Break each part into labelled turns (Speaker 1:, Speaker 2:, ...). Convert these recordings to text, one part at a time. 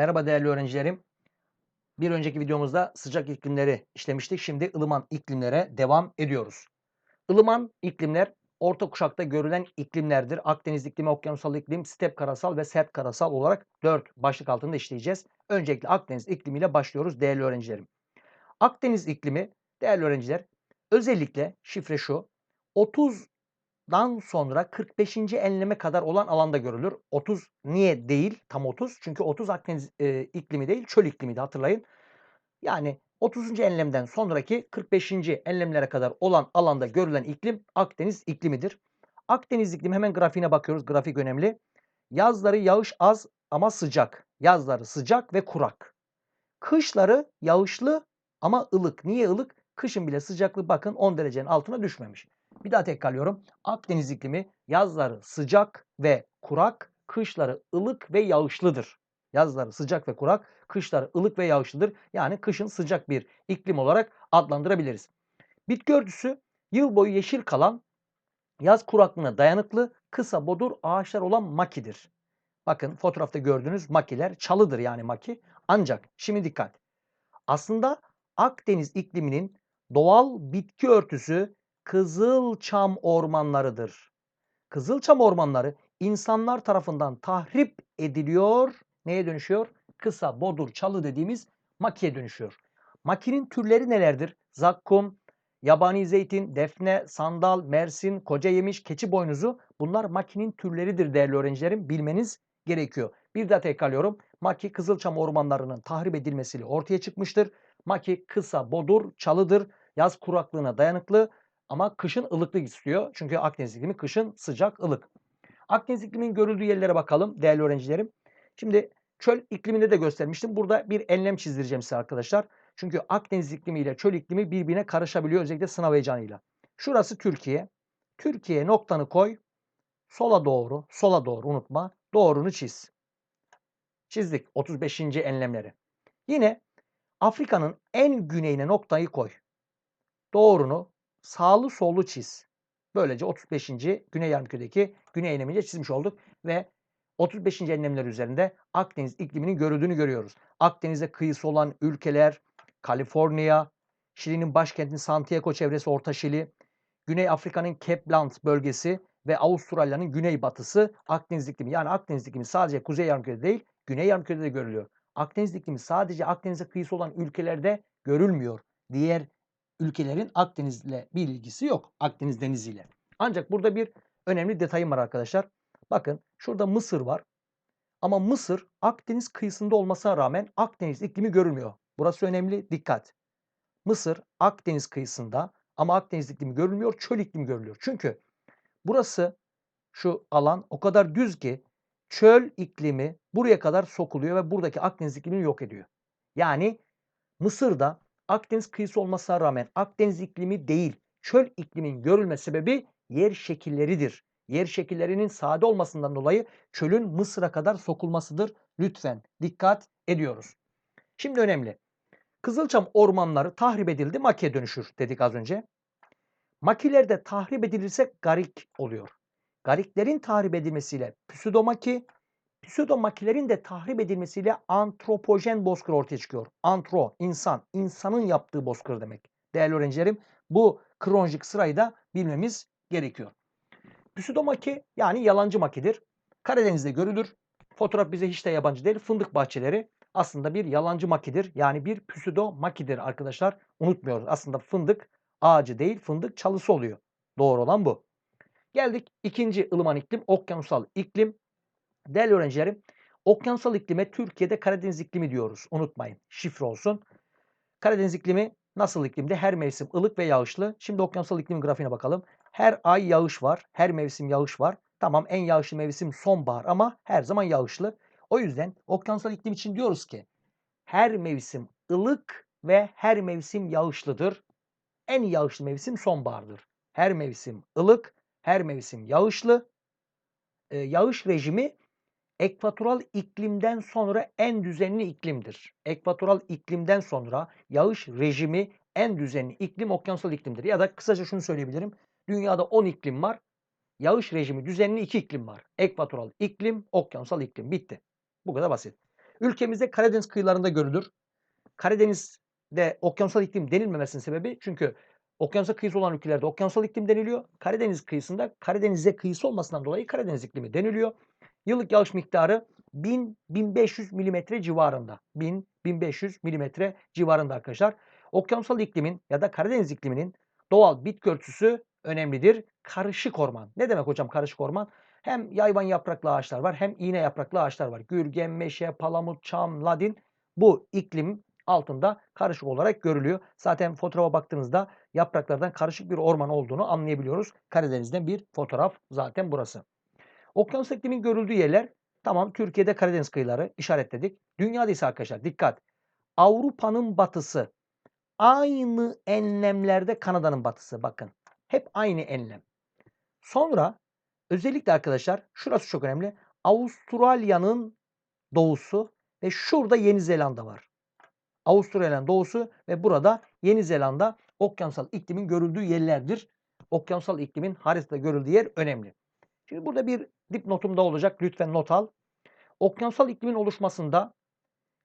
Speaker 1: Merhaba değerli öğrencilerim. Bir önceki videomuzda sıcak iklimleri işlemiştik. Şimdi ılıman iklimlere devam ediyoruz. Ilıman iklimler orta kuşakta görülen iklimlerdir. Akdeniz iklimi, okyanusal iklim, step karasal ve sert karasal olarak 4 başlık altında işleyeceğiz. Öncelikle Akdeniz iklimiyle başlıyoruz değerli öğrencilerim. Akdeniz iklimi değerli öğrenciler özellikle şifre şu 30'dan sonra 45. enleme kadar olan alanda görülür. 30 niye değil tam 30? Çünkü 30 Akdeniz e, iklimi değil çöl iklimiydi hatırlayın. Yani 30. enlemden sonraki 45. enlemlere kadar olan alanda görülen iklim Akdeniz iklimidir. Akdeniz iklimi hemen grafiğine bakıyoruz. Grafik önemli. Yazları yağış az ama sıcak. Yazları sıcak ve kurak. Kışları yağışlı ama ılık. Niye ılık? Kışın bile sıcaklık bakın 10 derecenin altına düşmemiş. Bir daha tekrarlıyorum. Akdeniz iklimi yazları sıcak ve kurak, kışları ılık ve yağışlıdır. Yazları sıcak ve kurak, kışları ılık ve yağışlıdır. Yani kışın sıcak bir iklim olarak adlandırabiliriz. Bitki örtüsü yıl boyu yeşil kalan, yaz kuraklığına dayanıklı, kısa bodur ağaçlar olan makidir. Bakın fotoğrafta gördüğünüz makiler çalıdır yani maki. Ancak şimdi dikkat. Aslında Akdeniz ikliminin doğal bitki örtüsü kızılçam ormanlarıdır. Kızılçam ormanları insanlar tarafından tahrip ediliyor. Neye dönüşüyor? Kısa bodur çalı dediğimiz makiye dönüşüyor. Makinin türleri nelerdir? Zakkum, yabani zeytin, defne, sandal, mersin, koca yemiş, keçi boynuzu bunlar makinin türleridir değerli öğrencilerim. Bilmeniz gerekiyor. Bir daha tekrarlıyorum. Maki Kızılçam ormanlarının tahrip edilmesiyle ortaya çıkmıştır. Maki kısa, bodur, çalıdır. Yaz kuraklığına dayanıklı ama kışın ılıklık istiyor. Çünkü Akdeniz iklimi kışın sıcak, ılık. Akdeniz ikliminin görüldüğü yerlere bakalım değerli öğrencilerim. Şimdi çöl ikliminde de göstermiştim. Burada bir enlem çizdireceğim size arkadaşlar. Çünkü Akdeniz iklimi ile çöl iklimi birbirine karışabiliyor özellikle sınav heyecanıyla. Şurası Türkiye. Türkiye noktanı koy. Sola doğru, sola doğru unutma. Doğrunu çiz. Çizdik 35. enlemleri. Yine Afrika'nın en güneyine noktayı koy. Doğrunu sağlı sollu çiz. Böylece 35. Güney Yarımküre'deki güney enlemiyle çizmiş olduk ve 35. enlemler üzerinde Akdeniz ikliminin görüldüğünü görüyoruz. Akdeniz'e kıyısı olan ülkeler Kaliforniya, Şili'nin başkenti Santiago çevresi Orta Şili, Güney Afrika'nın Cape Land bölgesi ve Avustralya'nın güneybatısı Akdeniz iklimi. Yani Akdeniz iklimi sadece Kuzey Yarımküre'de değil, Güney Yarımküre'de de görülüyor. Akdeniz iklimi sadece Akdeniz'e kıyısı olan ülkelerde görülmüyor. Diğer ülkelerin Akdeniz'le bir ilgisi yok. Akdeniz deniziyle. Ancak burada bir önemli detayım var arkadaşlar. Bakın şurada Mısır var. Ama Mısır Akdeniz kıyısında olmasına rağmen Akdeniz iklimi görülmüyor. Burası önemli. Dikkat. Mısır Akdeniz kıyısında ama Akdeniz iklimi görülmüyor. Çöl iklimi görülüyor. Çünkü burası şu alan o kadar düz ki çöl iklimi buraya kadar sokuluyor ve buradaki Akdeniz iklimini yok ediyor. Yani Mısır'da Akdeniz kıyısı olmasına rağmen Akdeniz iklimi değil, çöl iklimin görülme sebebi yer şekilleridir. Yer şekillerinin sade olmasından dolayı çölün Mısır'a kadar sokulmasıdır. Lütfen dikkat ediyoruz. Şimdi önemli. Kızılçam ormanları tahrip edildi, makiye dönüşür dedik az önce. Makilerde tahrip edilirse garik oluyor. Gariklerin tahrip edilmesiyle pseudomaki, pseudomakilerin de tahrip edilmesiyle antropojen bozkır ortaya çıkıyor. Antro, insan, insanın yaptığı bozkır demek. Değerli öğrencilerim bu kronolojik sırayı da bilmemiz gerekiyor. Pseudomaki yani yalancı makidir. Karadeniz'de görülür. Fotoğraf bize hiç de yabancı değil. Fındık bahçeleri aslında bir yalancı makidir. Yani bir pseudomakidir arkadaşlar. Unutmuyoruz. Aslında fındık ağacı değil fındık çalısı oluyor. Doğru olan bu. Geldik ikinci ılıman iklim okyanusal iklim. Değerli öğrencilerim okyanusal iklime Türkiye'de Karadeniz iklimi diyoruz. Unutmayın şifre olsun. Karadeniz iklimi nasıl iklimde? Her mevsim ılık ve yağışlı. Şimdi okyanusal iklim grafiğine bakalım. Her ay yağış var. Her mevsim yağış var. Tamam en yağışlı mevsim sonbahar ama her zaman yağışlı. O yüzden okyanusal iklim için diyoruz ki her mevsim ılık ve her mevsim yağışlıdır. En yağışlı mevsim sonbahardır. Her mevsim ılık, her mevsim yağışlı. Ee, yağış rejimi ekvatoral iklimden sonra en düzenli iklimdir. Ekvatoral iklimden sonra yağış rejimi en düzenli iklim okyanusal iklimdir. Ya da kısaca şunu söyleyebilirim. Dünyada 10 iklim var. Yağış rejimi düzenli 2 iklim var. Ekvatoral iklim, okyanusal iklim. Bitti. Bu kadar basit. Ülkemizde Karadeniz kıyılarında görülür. Karadeniz'de okyanusal iklim denilmemesinin sebebi çünkü okyanusa kıyısı olan ülkelerde okyanusal iklim deniliyor. Karadeniz kıyısında Karadeniz'e kıyısı olmasından dolayı Karadeniz iklimi deniliyor. Yıllık yağış miktarı 1000-1500 milimetre civarında. 1000-1500 milimetre civarında arkadaşlar. Okyanusal iklimin ya da Karadeniz ikliminin doğal bitki örtüsü önemlidir. Karışık orman. Ne demek hocam karışık orman? Hem yayvan yapraklı ağaçlar var hem iğne yapraklı ağaçlar var. Gürgen, meşe, palamut, çam, ladin bu iklim altında karışık olarak görülüyor. Zaten fotoğrafa baktığınızda yapraklardan karışık bir orman olduğunu anlayabiliyoruz. Karadeniz'den bir fotoğraf zaten burası. Okyanus iklimin görüldüğü yerler tamam Türkiye'de Karadeniz kıyıları işaretledik. Dünyada ise arkadaşlar dikkat. Avrupa'nın batısı aynı enlemlerde Kanada'nın batısı bakın. Hep aynı enlem. Sonra özellikle arkadaşlar şurası çok önemli. Avustralya'nın doğusu ve şurada Yeni Zelanda var. Avustralya'nın doğusu ve burada Yeni Zelanda okyanusal iklimin görüldüğü yerlerdir. Okyanusal iklimin haritada görüldüğü yer önemli. Şimdi burada bir dipnotum da olacak. Lütfen not al. Okyanusal iklimin oluşmasında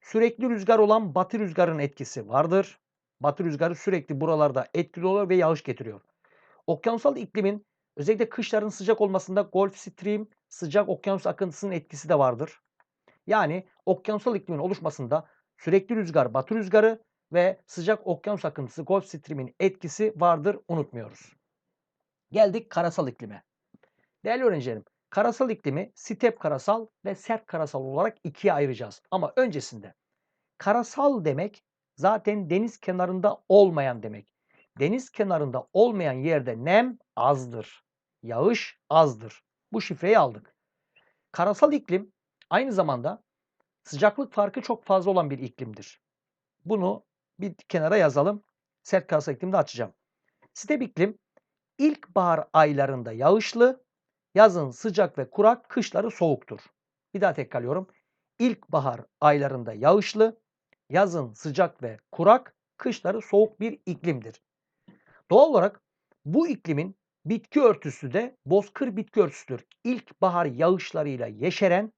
Speaker 1: sürekli rüzgar olan batı rüzgarının etkisi vardır. Batı rüzgarı sürekli buralarda etkili oluyor ve yağış getiriyor. Okyanusal iklimin özellikle kışların sıcak olmasında Gulf Stream sıcak okyanus akıntısının etkisi de vardır. Yani okyanusal iklimin oluşmasında sürekli rüzgar batı rüzgarı ve sıcak okyanus akıntısı Gulf Stream'in etkisi vardır unutmuyoruz. Geldik karasal iklime. Değerli öğrencilerim, karasal iklimi step karasal ve sert karasal olarak ikiye ayıracağız. Ama öncesinde karasal demek zaten deniz kenarında olmayan demek. Deniz kenarında olmayan yerde nem azdır. Yağış azdır. Bu şifreyi aldık. Karasal iklim aynı zamanda sıcaklık farkı çok fazla olan bir iklimdir. Bunu bir kenara yazalım. Sert karasal iklimde açacağım. Step iklim ilkbahar aylarında yağışlı, yazın sıcak ve kurak, kışları soğuktur. Bir daha tekrarlıyorum. İlkbahar aylarında yağışlı, yazın sıcak ve kurak, kışları soğuk bir iklimdir. Doğal olarak bu iklimin bitki örtüsü de bozkır bitki örtüsüdür. İlkbahar yağışlarıyla yeşeren,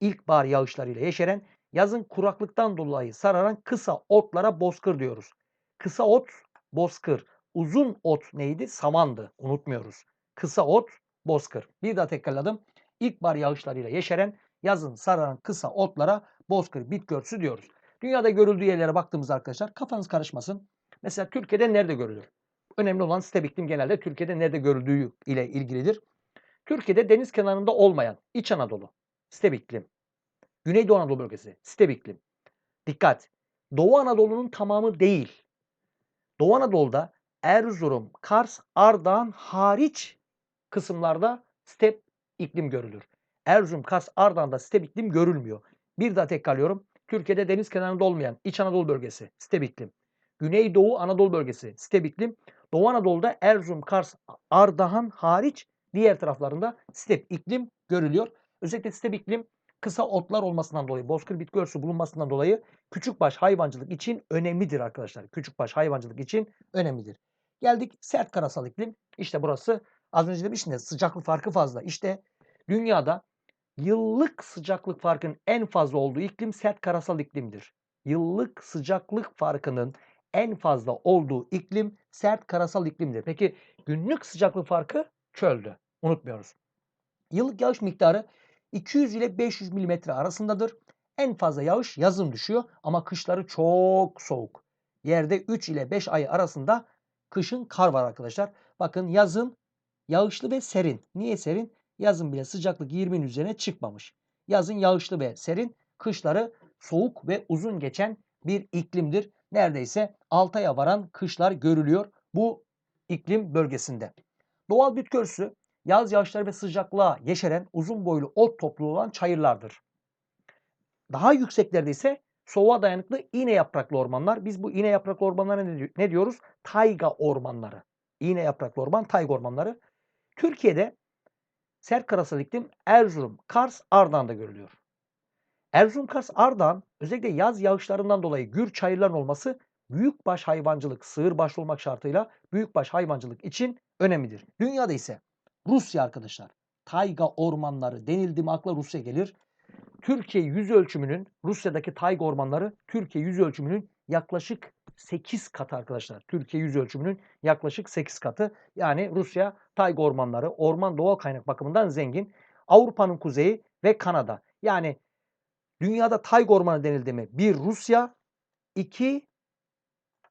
Speaker 1: ilkbahar yağışlarıyla yeşeren, yazın kuraklıktan dolayı sararan kısa otlara bozkır diyoruz. Kısa ot bozkır, uzun ot neydi? Samandı. Unutmuyoruz. Kısa ot bozkır. Bir daha tekrarladım. İlkbahar yağışlarıyla yeşeren, yazın sararan kısa otlara bozkır bitki örtüsü diyoruz. Dünyada görüldüğü yerlere baktığımızda arkadaşlar kafanız karışmasın. Mesela Türkiye'de nerede görülür? Önemli olan step iklim genelde Türkiye'de nerede görüldüğü ile ilgilidir. Türkiye'de deniz kenarında olmayan İç Anadolu, step iklim. Güneydoğu Anadolu bölgesi, step iklim. Dikkat! Doğu Anadolu'nun tamamı değil. Doğu Anadolu'da Erzurum, Kars, Ardahan hariç kısımlarda step iklim görülür. Erzurum, Kars, Ardahan'da step iklim görülmüyor. Bir daha tekrarlıyorum. Türkiye'de deniz kenarında olmayan İç Anadolu bölgesi, step iklim. Güneydoğu Anadolu bölgesi, step iklim. Doğu Anadolu'da Erzurum, Kars, Ardahan hariç diğer taraflarında step iklim görülüyor. Özellikle step iklim kısa otlar olmasından dolayı, bozkır bitki örtüsü bulunmasından dolayı küçükbaş hayvancılık için önemlidir arkadaşlar. Küçükbaş hayvancılık için önemlidir. Geldik sert karasal iklim. İşte burası az önce demiştim ya sıcaklık farkı fazla. İşte dünyada yıllık sıcaklık farkının en fazla olduğu iklim sert karasal iklimdir. Yıllık sıcaklık farkının en fazla olduğu iklim sert karasal iklimdir. Peki günlük sıcaklık farkı çöldü. Unutmuyoruz. Yıllık yağış miktarı 200 ile 500 mm arasındadır. En fazla yağış yazın düşüyor ama kışları çok soğuk. Yerde 3 ile 5 ay arasında kışın kar var arkadaşlar. Bakın yazın yağışlı ve serin. Niye serin? Yazın bile sıcaklık 20'nin üzerine çıkmamış. Yazın yağışlı ve serin, kışları soğuk ve uzun geçen bir iklimdir. Neredeyse 6 aya varan kışlar görülüyor bu iklim bölgesinde. Doğal bitki örtüsü yaz yağışları ve sıcaklığa yeşeren uzun boylu ot topluluğu olan çayırlardır. Daha yükseklerde ise soğuğa dayanıklı iğne yapraklı ormanlar. Biz bu iğne yapraklı ormanlara ne diyoruz? Tayga ormanları. İğne yapraklı orman, tayga ormanları. Türkiye'de sert karasal iklim Erzurum, Kars, Ardahan'da görülüyor. Erzurum, Kars, Ardahan özellikle yaz yağışlarından dolayı gür çayırların olması büyükbaş hayvancılık, sığır başlı olmak şartıyla büyükbaş hayvancılık için önemlidir. Dünyada ise Rusya arkadaşlar. Tayga ormanları denildi mi akla Rusya gelir. Türkiye yüz ölçümünün Rusya'daki tayga ormanları Türkiye yüz ölçümünün yaklaşık 8 katı arkadaşlar. Türkiye yüz ölçümünün yaklaşık 8 katı. Yani Rusya tayga ormanları orman doğal kaynak bakımından zengin. Avrupa'nın kuzeyi ve Kanada. Yani dünyada tayga ormanı denildi mi? Bir Rusya, iki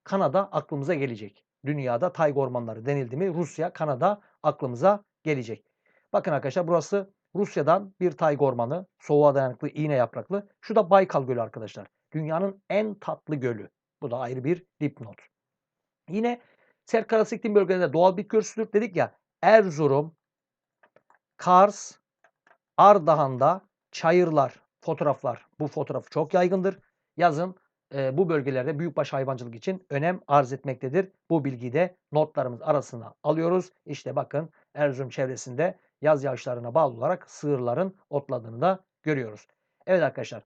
Speaker 1: Kanada aklımıza gelecek. Dünyada tayga ormanları denildi mi? Rusya, Kanada aklımıza gelecek. Bakın arkadaşlar burası Rusya'dan bir tayga ormanı. Soğuğa dayanıklı, iğne yapraklı. Şu da Baykal Gölü arkadaşlar. Dünyanın en tatlı gölü. Bu da ayrı bir dipnot. Yine sert karası iklim bölgelerinde doğal bitki örtüsüdür. Dedik ya Erzurum, Kars, Ardahan'da çayırlar, fotoğraflar. Bu fotoğraf çok yaygındır. Yazın e, bu bölgelerde büyükbaş hayvancılık için önem arz etmektedir. Bu bilgiyi de notlarımız arasına alıyoruz. İşte bakın Erzurum çevresinde yaz yağışlarına bağlı olarak sığırların otladığını da görüyoruz. Evet arkadaşlar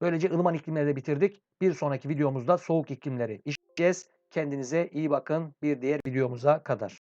Speaker 1: böylece ılıman iklimleri de bitirdik. Bir sonraki videomuzda soğuk iklimleri işleyeceğiz. Kendinize iyi bakın bir diğer videomuza kadar.